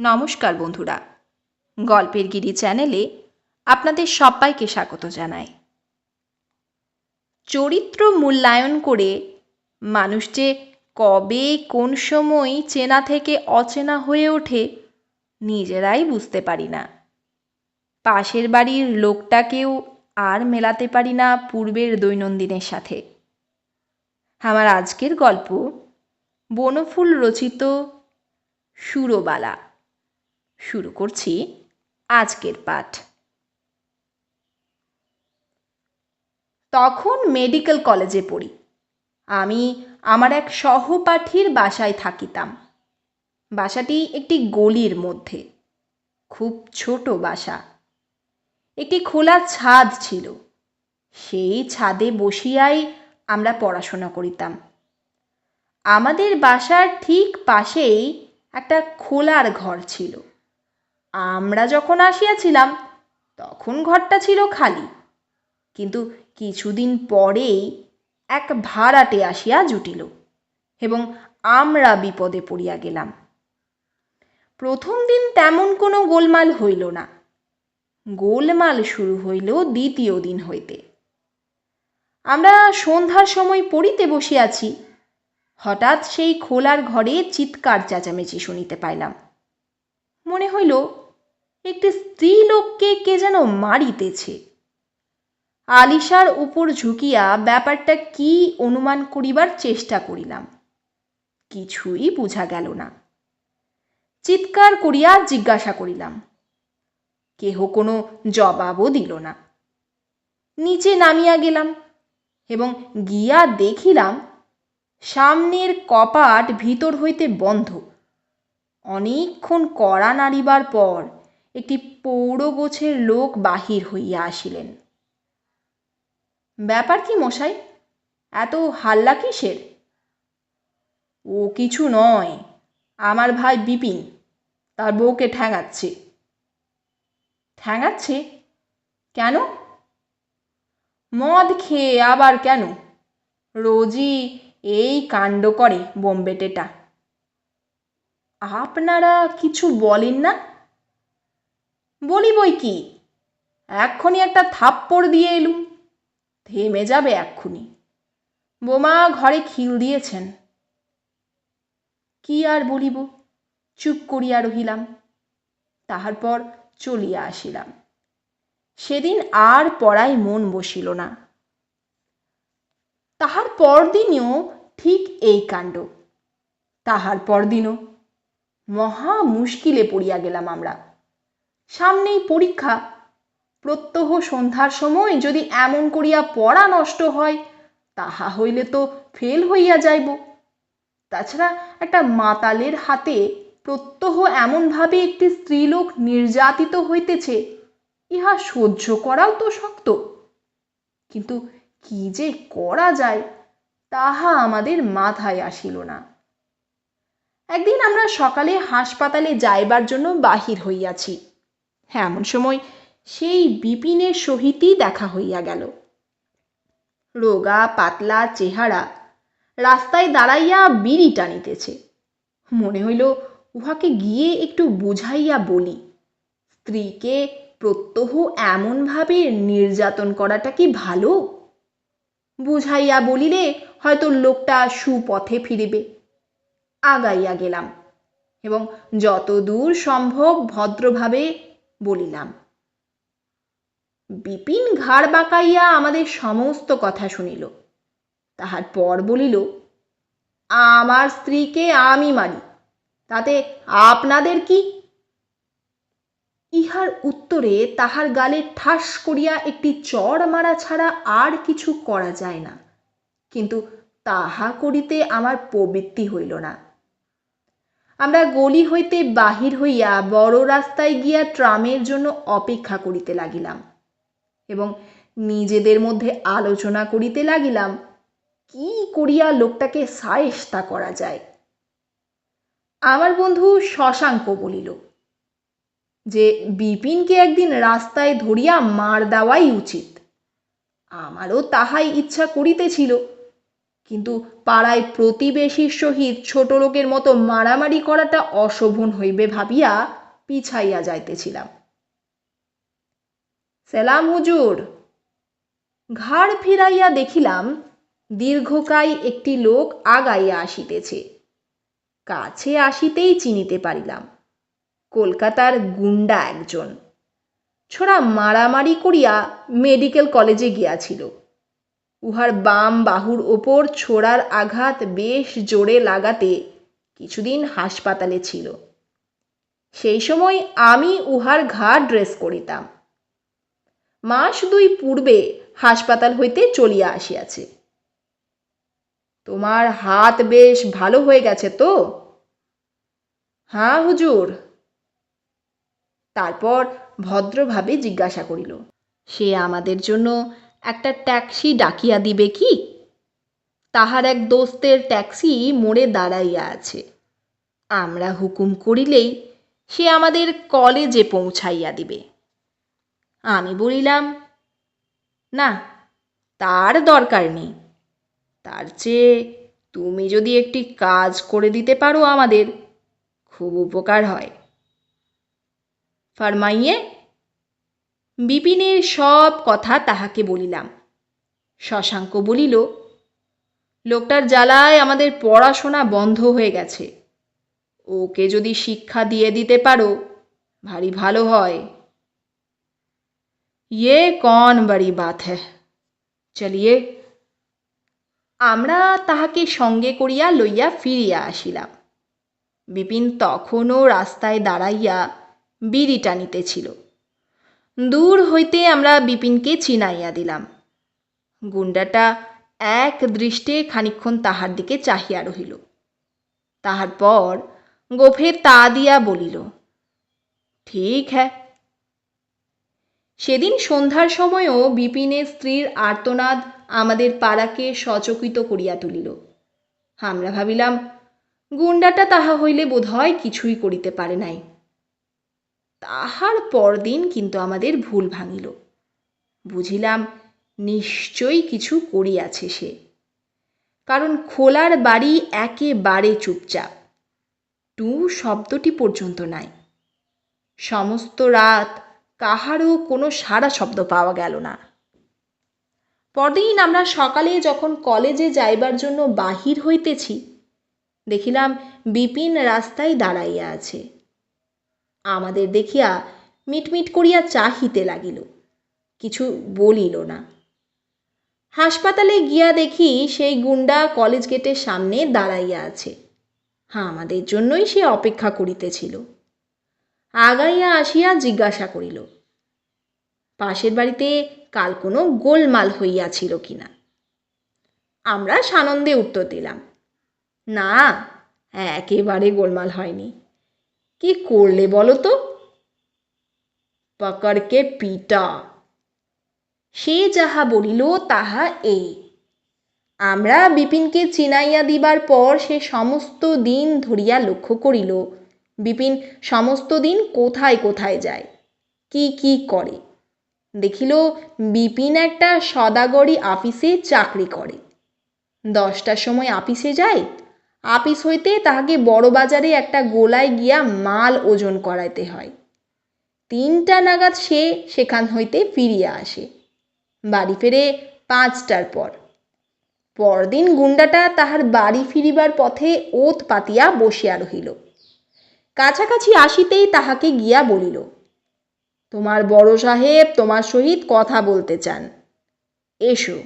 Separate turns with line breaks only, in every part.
নমস্কার বন্ধুরা। গল্পের গিরি চ্যানেলে আপনাদের সবাইকে স্বাগত জানাই। চরিত্র মূল্যায়ন করে মানুষ যে কবে, কোন সময় চেনা থেকে অচেনা হয়ে ওঠে নিজেরাই বুঝতে পারি না। পাশের বাড়ির লোকটাকেও আর মেলাতে পারি না পূর্বের দৈনন্দিনের সাথে। আমার আজকের গল্প বনফুল রচিত সুরবালা। শুরু করছি আজকের পাঠ। তখন মেডিকেল কলেজে পড়ি। আমি আমার এক সহপাঠীর বাসায় থাকিতাম। বাসাটি একটি গলির মধ্যে। খুব ছোট বাসা। একটি খোলা ছাদ ছিল। সেই ছাদে বসিয়াই আমরা পড়াশোনা করিতাম। আমাদের বাসার ঠিক পাশেই একটা খোলার ঘর ছিল। আমরা যখন আসিয়াছিলাম, তখন ঘরটা ছিল খালি। কিন্তু কিছুদিন পরেই এক ভাড়াটে আসিয়া জুটিল এবং আমরা বিপদে পড়িয়া গেলাম। প্রথম দিন তেমন কোনো গোলমাল হইল না। গোলমাল শুরু হইল দ্বিতীয় দিন হইতে। আমরা সন্ধ্যার সময় পড়িতে বসিয়াছি, হঠাৎ সেই খোলার ঘরে চিৎকার চেঁচামেচি শুনিতে পাইলাম। মনে হইল একটি স্ত্রী লোককে কে যেন মারিতেছে। আলিশার উপর ঝুঁকিয়া ব্যাপারটা কি অনুমান করিবার চেষ্টা করিলাম। কিছুই বুঝা গেল না। চিৎকার করিয়া জিজ্ঞাসা করিলাম, কেহ কোনো জবাবও দিল না। নিচে নামিয়া গেলাম এবং গিয়া দেখিলাম, সামনের কপাট ভিতর হইতে বন্ধ। অনেকক্ষণ কড়া নাড়িবার পর একটি পৌর গোছের লোক বাহির হইয়া আসিলেন। ব্যাপার কি মশাই? এত হাল্লা কিসের? ও কিছু নয়, আমার ভাই বিপিন, তার বউকে ঠ্যাঙাচ্ছে। ঠ্যাঙাচ্ছে? কেন? মদ খেয়ে আবার কেন? রোজই এই কাণ্ড করে বোম্বেটেটা। আপনারা কিছু বলেন না? বলি বই কি? এক্ষুনি একটা থাপ্পড় দিয়ে এলুম। থেমে যাবে এক্ষুনি। বোমা ঘরে খিল দিয়েছেন। কি আর বলিব? চুপ করিয়া রহিলাম। তাহার পর চলিয়া আসিলাম। সেদিন আর পড়ায় মন বসিল না। তাহার পরদিনও ঠিক এই কাণ্ড। তাহার পরদিনও মহা মুশকিলে পড়িয়া গেলাম আমরা। সামনেই পরীক্ষা। প্রত্যহ সন্ধ্যার সময় যদি এমন করিয়া পড়া নষ্ট হয়, তাহা হইলে তো ফেল হইয়া যাইব। তাছাড়া একটা মাতালের হাতে প্রত্যহ এমনভাবে একটি স্ত্রীলোক নির্যাতিত হইতেছে, ইহা সহ্য করাও তো শক্ত। কিন্তু কি যে করা যায়, তাহা আমাদের মাথায় আসিল না। একদিন আমরা সকালে হাসপাতালে যাইবার জন্য বাহির হইয়াছি। হ্যাঁ এমন সময় সেই বিপিনের সহিতই দেখা হইয়া গেল। রোগা, পাতলা চেহারা রাস্তায় দাঁড়াইয়া বিড়ি টানিতেছে। মনে হইল উহাকে গিয়ে একটু বুঝাইয়া বলি, স্ত্রীকে প্রত্যহ এমনভাবে নির্যাতন করাটা কি ভালো? বুঝাইয়া বলিলে হয়তো লোকটা সুপথে ফিরিবে। আগাইয়া গেলাম এবং যত দূর সম্ভব ভদ্রভাবে বলিলাম, বিপিন ঘাড় বাঁকাইয়া আমাদের সমস্ত কথা শুনিল। তাহার পর বলিল, আমার স্ত্রীকে আমি মারি, তাতে আপনাদের কি? ইহার উত্তরে তাহার গালে ঠাস করিয়া একটি চড় মারা ছাড়া আর কিছু করা যায় না, কিন্তু তাহা করিতে আমার প্রবৃত্তি হইল না। আমরা গলি হইতে বাহির হইয়া বড় রাস্তায় গিয়া ট্রামের জন্য অপেক্ষা করিতে লাগিলাম এবং নিজেদের মধ্যে আলোচনা করিতে লাগিলাম, কি করিয়া লোকটাকে সায়েস্তা করা যায়? আমার বন্ধু শশাঙ্ক বলিল, যে বিপিনকে একদিন রাস্তায় ধরিয়া মার দেওয়াই উচিত। আমারও তাহাই ইচ্ছা করিতেছিল। কিন্তু পাড়ায় প্রতিবেশীর সহিত ছোট লোকের মতো মারামারি করাটা অশোভন হইবে ভাবিয়া পিছাইয়া যাইতেছিলাম। সেলাম হুজুর, ঘাড় ফিরাইয়া দেখিলাম দীর্ঘকায় একটি লোক আগাইয়া আসিতেছে। কাছে আসিতেই চিনিতে পারিলাম, কলকাতার গুন্ডা একজন। ছোড়া মারামারি করিয়া মেডিকেল কলেজে গিয়াছিল। উহার বাম বাহুর ওপর ছোড়ার আঘাত বেশ জোরে লাগাতে কিছুদিন হাসপাতালে ছিল। সেই সময় আমি উহার ঘা ড্রেস করিতাম। মাস দুই পূর্বে হাসপাতাল হইতে চলিয়া আসিয়াছে। তোমার হাত বেশ ভালো হয়ে গেছে তো? হ্যাঁ হুজুর। তারপর ভদ্রভাবে জিজ্ঞাসা করিল, সে আমাদের জন্য একটা ট্যাক্সি ডাকিয়া দিবে কি? তাহার এক দোস্তের ট্যাক্সি মোড়ে দাঁড়াইয়া আছে। আমরা হুকুম করিলেই সে আমাদের কলেজে পৌঁছাইয়া দিবে। আমি বলিলাম, না, তার দরকার নেই। তার চেয়ে তুমি যদি একটি কাজ করে দিতে পারো আমাদের, খুব উপকার হয়। ফারমাইয়ে বিপিনের সব কথা তাহাকে বলিলাম। শশাঙ্ক বলিল, লোকটার জ্বালায় আমাদের পড়াশোনা বন্ধ হয়ে গেছে। ওকে যদি শিক্ষা দিয়ে দিতে পারো, ভারী ভালো হয়। ইয়ে কন বড়ি বাত হ্যাঁ চলিয়ে, আমরা তাহাকে সঙ্গে করিয়া লইয়া ফিরিয়া আসিলাম। বিপিন তখনও রাস্তায় দাঁড়াইয়া বিড়ি টানিতেছিল। দূর হইতে আমরা বিপিনকে চিনাইয়া দিলাম। গুন্ডাটা এক দৃষ্টে খানিক্ষণ তাহার দিকে চাহিয়া রহিল। তাহার পর গোফে তা দিয়া বলিল, ঠিক হ্যাঁ সেদিন সন্ধ্যার সময়ও বিপিনের স্ত্রীর আর্তনাদ আমাদের পাড়াকে সচকিত করিয়া তুলিল। আমরা ভাবিলাম গুন্ডাটা তাহা হইলে বোধহয় কিছুই করিতে পারে নাই। তাহার পরদিন কিন্তু আমাদের ভুল ভাঙিল। বুঝিলাম, নিশ্চয়ই কিছু করিয়াছে সে। কারণ খোলার বাড়ি একেবারে চুপচাপ। টু শব্দটি পর্যন্ত নাই। সমস্ত রাত কাহারও কোনো সারা শব্দ পাওয়া গেল না। পরদিন আমরা সকালে যখন কলেজে যাইবার জন্য বাহির হইতেছি, দেখিলাম বিপিন রাস্তায় দাঁড়াইয়া আছে। আমাদের দেখিয়া মিটমিট করিয়া চাহিতে লাগিল। কিছু বলিল না। হাসপাতালে গিয়া দেখি সেই গুন্ডা কলেজ গেটের সামনে দাঁড়াইয়া আছে। হ্যাঁ আমাদের জন্যই সে অপেক্ষা করিতেছিল। আগাইয়া আসিয়া জিজ্ঞাসা করিল, পাশের বাড়িতে কাল কোনো গোলমাল হইয়াছিল কিনা? আমরা সানন্দে উত্তর দিলাম, না, একেবারে গোলমাল হয়নি। কি করলে বলো তো? পকড়কে পিটা। সে যাহা বলিল, তাহা এই। আমরা বিপিনকে চিনাইয়া দিবার পর সে সমস্ত দিন ধরিয়া লক্ষ্য করিল, বিপিন সমস্ত দিন কোথায় কোথায় যায়, কি কি করে। দেখিল, বিপিন একটা সদাগরি আপিসে চাকরি করে। দশটার সময় আপিসে যায় আপিস হইতে তাহাকে বড় বাজারে একটা গোলায় গিয়া মাল ওজন করাইতে হয়। তিনটা নাগাদ সে সেখান হইতে ফিরিয়া আসে। বাড়ি ফেরে পাঁচটার পর। পরদিন গুন্ডাটা তাহার বাড়ি ফিরিবার পথে ওত পাতিয়া বসিয়া রহিল। কাছাকাছি আসিতেই তাহাকে গিয়া বলিল, তোমার বড় সাহেব তোমার সহিত কথা বলতে চান। এসো।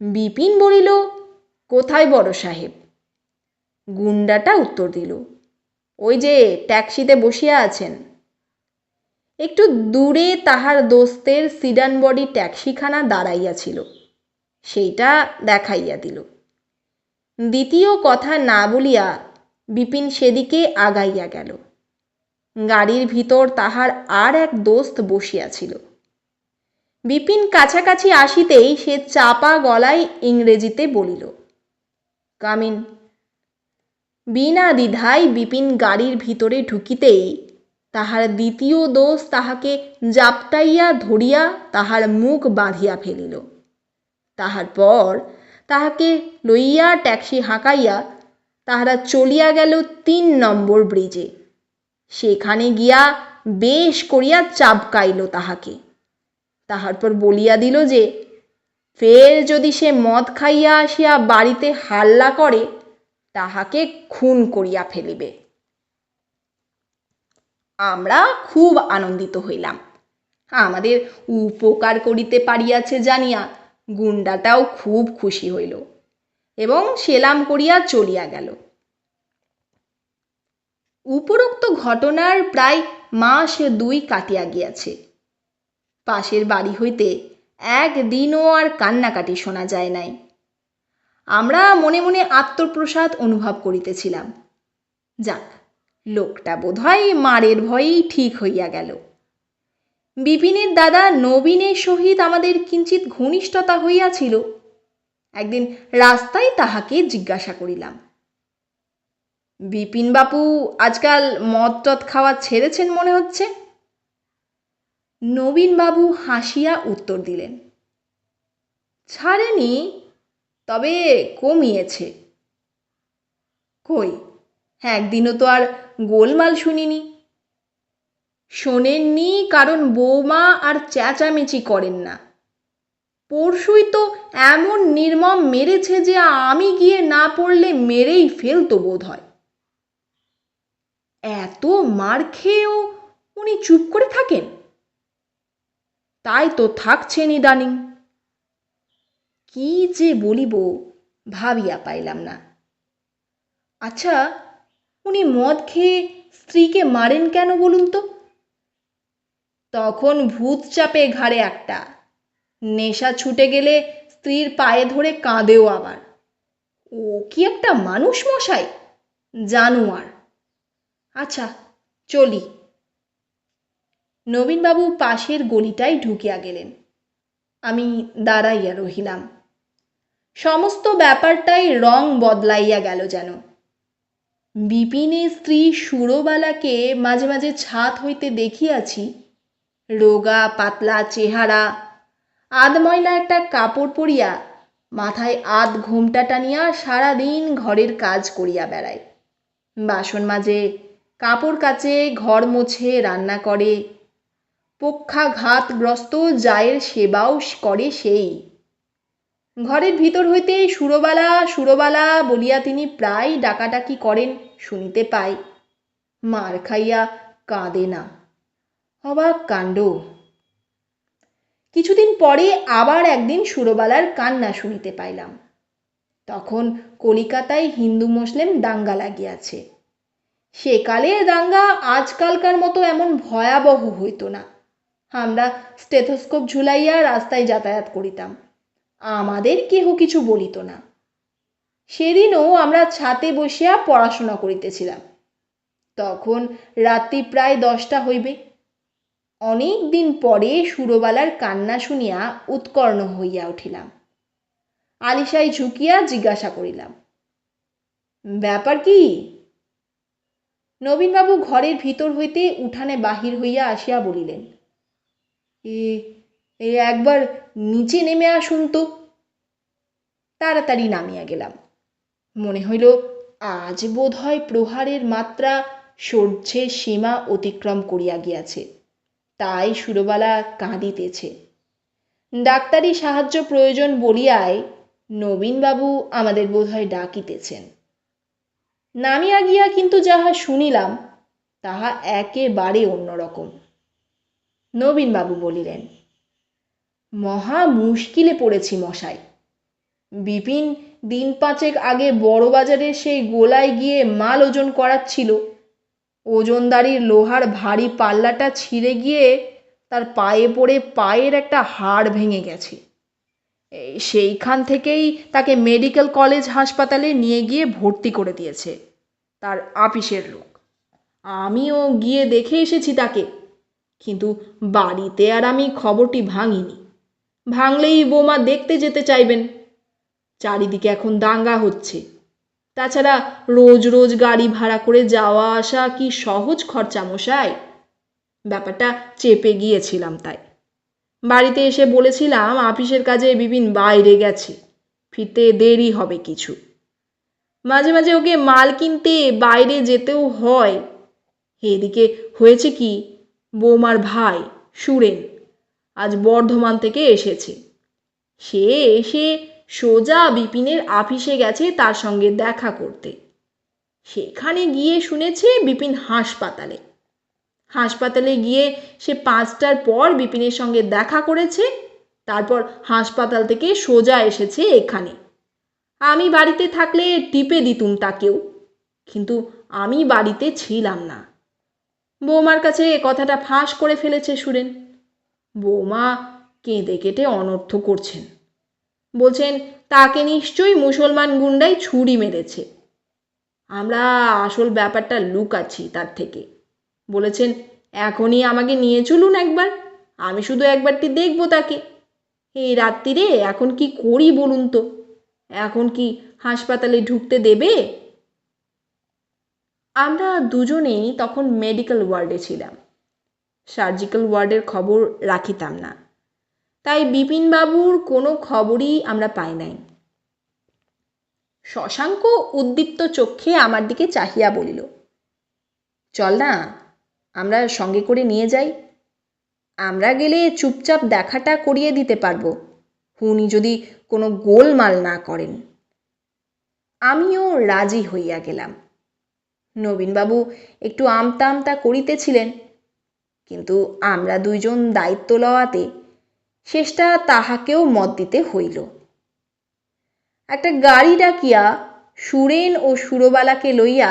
বিপিন বলিল, কোথায় বড় সাহেব? গুন্ডাটা উত্তর দিল, ওই যে ট্যাক্সিতে বসিয়া আছেন। একটু দূরে তাহার দোস্তের সিডান বডি ট্যাক্সিখানা দাঁড়াইয়াছিল সেইটা দেখাইয়া দিল। দ্বিতীয় কথা না বলিয়া বিপিন সেদিকে আগাইয়া গেল। গাড়ির ভিতর তাহার আর এক দোস্ত বসিয়াছিল বিপিন কাছাকাছি আসিতেই সে চাপা গলায় ইংরেজিতে বলিল, কামিন বিনা দ্বিধায় বিপিন গাড়ির ভিতরে ঢুকিতেই তাহার দ্বিতীয় দোষ তাহাকে জাপটাইয়া ধরিয়া তাহার মুখ বাঁধিয়া ফেলিল। তাহার পর তাহাকে লইয়া ট্যাক্সি হাঁকাইয়া তাহারা চলিয়া গেল তিন নম্বর ব্রিজে। সেখানে গিয়া বেশ করিয়া চাবকাইল তাহাকে। তাহার পর বলিয়া দিল যে, ফের যদি সে মদ খাইয়া আসিয়া বাড়িতে হাল্লা করে তাহাকে খুন করিয়া ফেলিবে। আমরা খুব আনন্দিত হইলাম। আমাদের উপকার করিতে পারিয়াছে জানিয়া গুন্ডাটাও খুব খুশি হইল এবং সেলাম করিয়া চলিয়া গেল। উপরোক্ত ঘটনার প্রায় মাস দুই কাটিয়া গিয়াছে। পাশের বাড়ি হইতে একদিনও আর কান্নাকাটি শোনা যায় নাই। আমরা মনে মনে আত্মপ্রসাদ অনুভব করিতেছিলাম। যাক, লোকটা বোধহয় মারের ভয়েই ঠিক হইয়া গেল। বিপিনের দাদা নবীনের সহিত আমাদের কিঞ্চিত ঘনিষ্ঠতা হইয়াছিল। একদিন রাস্তায় তাহাকে জিজ্ঞাসা করিলাম, বিপিন বাপু, আজকাল মদ টদ খাওয়া ছেড়েছেন মনে হচ্ছে? নবীনবাবু হাসিয়া উত্তর দিলেন, ছাড়েনি তবে কমিয়েছে। কই? হ্যাঁ একদিনও তো আর গোলমাল শুনিনি। শোনেননি কারণ বৌমা আর চেঁচামেচি করেন না। পরশুই তো এমন নির্মম মেরেছে যে আমি গিয়ে না পড়লে মেরেই ফেলতো বোধ হয়। এত মার খেয়েও উনি চুপ করে থাকেন? তাই তো থাকছেন ইদানিং। কি যে বলিব ভাবিয়া পাইলাম না। আচ্ছা উনি মদ খেয়ে স্ত্রীকে মারেন কেন বলুন তো? তখন ভূত চাপে ঘাড়ে একটা, নেশা ছুটে গেলে স্ত্রীর পায়ে ধরে কাঁদেও আবার। ও কি একটা মানুষ মশাই, জানুয়ার। আচ্ছা চলি। নবীনবাবু পাশের গলিটায় ঢুকিয়া গেলেন। আমি দাঁড়াইয়া রহিলাম। সমস্ত ব্যাপারটাই রং বদলাইয়া গেল যেন। বিপিনের স্ত্রী সুরবালাকে মাঝে মাঝে ছাদ হইতে দেখিয়াছি, রোগা, পাতলা চেহারা আধময়লা একটা কাপড় পরিয়া মাথায় আধ ঘোমটা টানিয়া সারাদিন ঘরের কাজ করিয়া বেড়ায়। বাসন মাজে, কাপড় কাচে, ঘর মোছে, রান্না করে, পক্ষাঘাতগ্রস্ত জায়ের সেবাও করে সেই। ঘরের ভিতর হইতে সুরবালা সুরবালা বলিয়া তিনি প্রায় ডাকাডাকি করেন, শুনিতে পাই। মার খাইয়া কাঁদে না। অবাক কাণ্ড। কিছুদিন পরে আবার একদিন সুরবালার কান্না শুনিতে পাইলাম। তখন কলিকাতায় হিন্দু মুসলিম দাঙ্গা লাগিয়াছে। সেকালের দাঙ্গা আজকালকার মতো এমন ভয়াবহ হইত না। আমরা স্টেথোস্কোপ ঝুলাইয়া রাস্তায় যাতায়াত করিতাম। আমাদের কেহ কিছু বলিত না। সেদিনও আমরা ছাতে বসিয়া পড়াশোনা করিতেছিলাম। তখন রাত্রি প্রায় দশটা হইবে। অনেক দিন পরে সুরবালার কান্না শুনিয়া উৎকর্ণ হইয়া উঠিলাম। আলিশাই ঝুঁকিয়া জিজ্ঞাসা করিলাম, ব্যাপার কি? নবীনবাবু ঘরের ভিতর হইতে উঠানে বাহির হইয়া আসিয়া বলিলেন, এ একবার নিচে নেমে আসুন তো। তাড়াতাড়ি নামিয়া গেলাম। মনে হইল আজ বোধ হয় প্রহারের মাত্রা সহ্যের সীমা অতিক্রম করিয়া গিয়াছে। তাই সুরবালা কাঁদিতেছে। ডাক্তারি সাহায্য প্রয়োজন বলিয়ায় নবীনবাবু আমাদের বোধহয় ডাকিতেছেন। নামিয়া গিয়া কিন্তু যাহা শুনিলাম, তাহা একেবারে অন্যরকম। নবীনবাবু বলিলেন মহা মুশকিলে পড়েছি মশাই। বিপিন দিন পাঁচেক আগে বড় বাজারের সেই গোলায় গিয়ে মাল ওজন করাচ্ছিল। ওজনদারির লোহার ভারী পাল্লাটা ছিঁড়ে গিয়ে তার পায়ে পড়ে পায়ের একটা হাড় ভেঙে গেছে। সেইখান থেকেই তাকে মেডিকেল কলেজ হাসপাতালে নিয়ে গিয়ে ভর্তি করে দিয়েছে তার আপিসের লোক। আমিও গিয়ে দেখে এসেছি তাকে, কিন্তু বাড়িতে আর আমি খবরটি ভাঙিনি। ভাঙলেই বোমা দেখতে যেতে চাইবেন। চারিদিকে এখন দাঙ্গা হচ্ছে। তাছাড়া রোজ রোজ গাড়ি ভাড়া করে যাওয়া আসা কি সহজ খরচা মশাই? ব্যাপারটা চেপে গিয়েছিলাম তাই। বাড়িতে এসে বলেছিলাম, আপিসের কাজে বিপিন বাইরে গেছে। ফিরতে দেরি হবে কিছু। মাঝে মাঝে ওকে মাল কিনতে বাইরে যেতেও হয়। এদিকে হয়েছে কি? বৌমার ভাই, সুরেন। আজ বর্ধমান থেকে এসেছে। সে এসে সোজা বিপিনের আফিসে গেছে তার সঙ্গে দেখা করতে। সেখানে গিয়ে শুনেছে বিপিন হাসপাতালে। হাসপাতালে গিয়ে সে পাঁচটার পর বিপিনের সঙ্গে দেখা করেছে, তারপর হাসপাতাল থেকে সোজা এসেছে এখানে। আমি বাড়িতে থাকলে টিপে দিতুম তাকেও, কিন্তু আমি বাড়িতে ছিলাম না। বৌমার কাছে কথাটা ফাঁস করে ফেলেছে সুরেন। বৌমা কেঁদে কেটে অনর্থ করছেন। বলছেন, তাকে নিশ্চয়ই মুসলমান গুন্ডাই ছুরি মেরেছে। আমরা আসল ব্যাপারটা লুকাচ্ছি তার থেকে। বলেছেন, এখনই আমাকে নিয়ে চলুন একবার, আমি শুধু একবারটি দেখব তাকে। এই রাত্রিরে এখন কি করি বলুন তো? এখন কি হাসপাতালে ঢুকতে দেবে? আমরা দুজনেই তখন মেডিকেল ওয়ার্ডে ছিলাম। সার্জিক্যাল ওয়ার্ডের খবর রাখিতাম না। তাই বিপিনবাবুর কোনো খবরই আমরা পাই নাই। শশাঙ্ক উদ্দীপ্ত চক্ষে আমার দিকে চাহিয়া বলিল, চল না, আমরা সঙ্গে করে নিয়ে যাই। আমরা গেলে চুপচাপ দেখাটা করিয়ে দিতে পারব। উনি যদি কোনো গোলমাল না করেন। আমিও রাজি হইয়া গেলাম। নবীনবাবু একটু আমতা আমতা করিতেছিলেন। কিন্তু আমরা দুইজন দায়িত্ব লওয়াতে শেষটা তাহাকেও মত দিতে হইল। একটা গাড়ি ডাকিয়া সুরেন ও সুরবালাকে লইয়া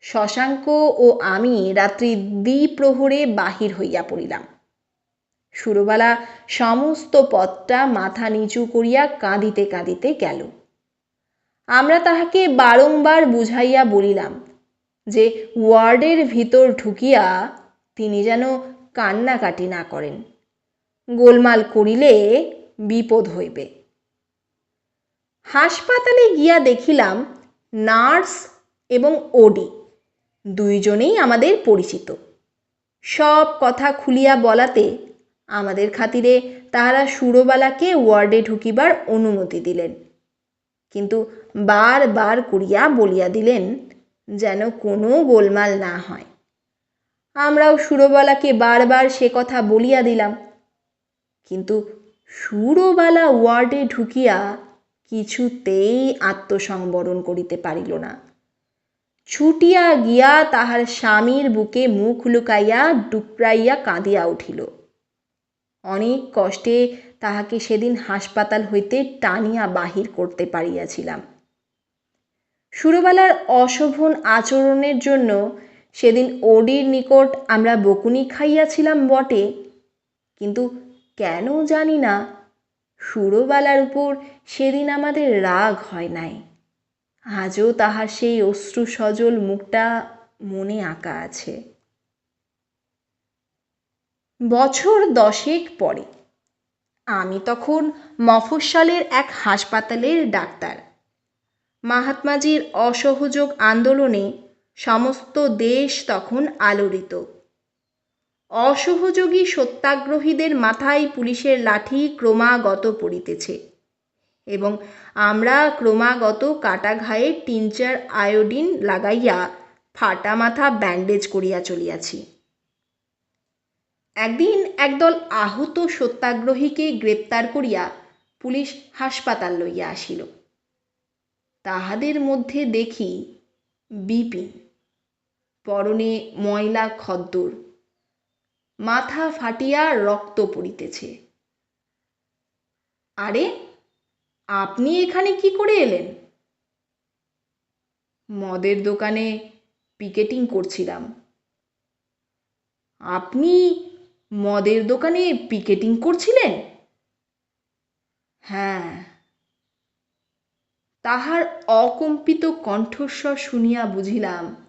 শশাঙ্ক ও আমি রাত্রি দ্বিপ্রহরে বাহির হইয়া পড়িলাম। সুরবালা সমস্ত পথটা মাথা নিচু করিয়া কাঁদিতে কাঁদিতে গেল। আমরা তাহাকে বারংবার বুঝাইয়া বলিলাম যে ওয়ার্ডের ভিতর ঢুকিয়া তিনি যেন কান্নাকাটি না করেন। গোলমাল করিলে বিপদ হইবে। হাসপাতালে গিয়া দেখিলাম নার্স এবং ওডি দুইজনেই আমাদের পরিচিত। সব কথা খুলিয়া বলাতে আমাদের খাতিরে তাহারা সুরবালাকে ওয়ার্ডে ঢুকিবার অনুমতি দিলেন। কিন্তু বার বার করিয়া বলিয়া দিলেন, যেন কোনো গোলমাল না হয়। আমরাও সুরবালাকে বারবার সে কথা বলিয়া দিলাম। কিন্তু সুরবালা ওয়ার্ডে ঢুকিয়া কিছুতেই আত্মসংবরণ করিতে পারিল না। ছুটিয়া গিয়া তাহার স্বামীর বুকে মুখ লুকাইয়া ডুকরাইয়া কাঁদিয়া উঠিল। অনেক কষ্টে তাহাকে সেদিন হাসপাতাল হইতে টানিয়া বাহির করতে পারিয়াছিলাম। সুরবালার অশোভন আচরণের জন্য সেদিন ওডির নিকট আমরা বকুনি খাইয়াছিলাম বটে। কিন্তু কেন জানি না, সুরবালার উপর সেদিন আমাদের রাগ হয় নাই। আজও তাহার সেই অশ্রু সজল মুখটা মনে আঁকা আছে। বছর দশেক পরে আমি তখন মফস্বলের এক হাসপাতালের ডাক্তার। মাহাত্মাজির অসহযোগ আন্দোলনে সমস্ত দেশ তখন আলোড়িত। অসহযোগী সত্যাগ্রহীদের মাথায় পুলিশের লাঠি ক্রমাগত পড়িতেছে এবং আমরা ক্রমাগত কাটা ঘায়ে টিনচার আয়োডিন লাগাইয়া ফাটা মাথা ব্যান্ডেজ করিয়া চলিয়াছি। একদিন একদল আহত সত্যাগ্রহীকে গ্রেপ্তার করিয়া পুলিশ হাসপাতাল লইয়া আসিল। তাহাদের মধ্যে দেখি বিপিন। পরনে ময়লা খদ্দর। মাথা ফাটিয়া রক্ত পড়িতেছে। আরে, আপনি এখানে কি করে এলেন? মদের দোকানে পিকেটিং করছিলাম। আপনি মদের দোকানে পিকেটিং করছিলেন? হ্যাঁ। তাহার অকম্পিত কণ্ঠস্বর শুনিয়া বুঝিলাম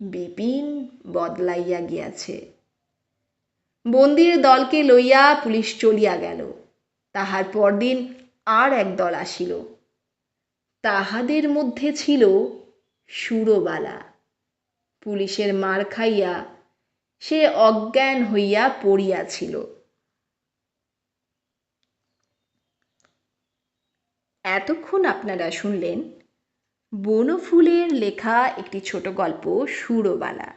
বিপিন বদলাইয়া গিয়াছে। বন্দির দলকে লইয়া পুলিশ চলিয়া গেল। তাহার পরদিন আর এক দল আসিল। তাহাদের মধ্যে ছিল সুরবালা। পুলিশের মার খাইয়া সে অজ্ঞান হইয়া পড়িয়াছিল। এতক্ষণ আপনারা শুনলেন বনফুলের লেখা একটি ছোট গল্প সুরবালা।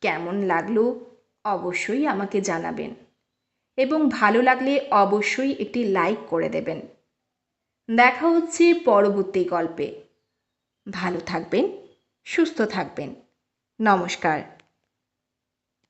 কেমন লাগল অবশ্যই আমাকে জানাবেন এবং ভালো লাগলে অবশ্যই একটি লাইক করে দেবেন। দেখা হচ্ছে পরবর্তী গল্পে। ভালো থাকবেন, সুস্থ থাকবেন। নমস্কার।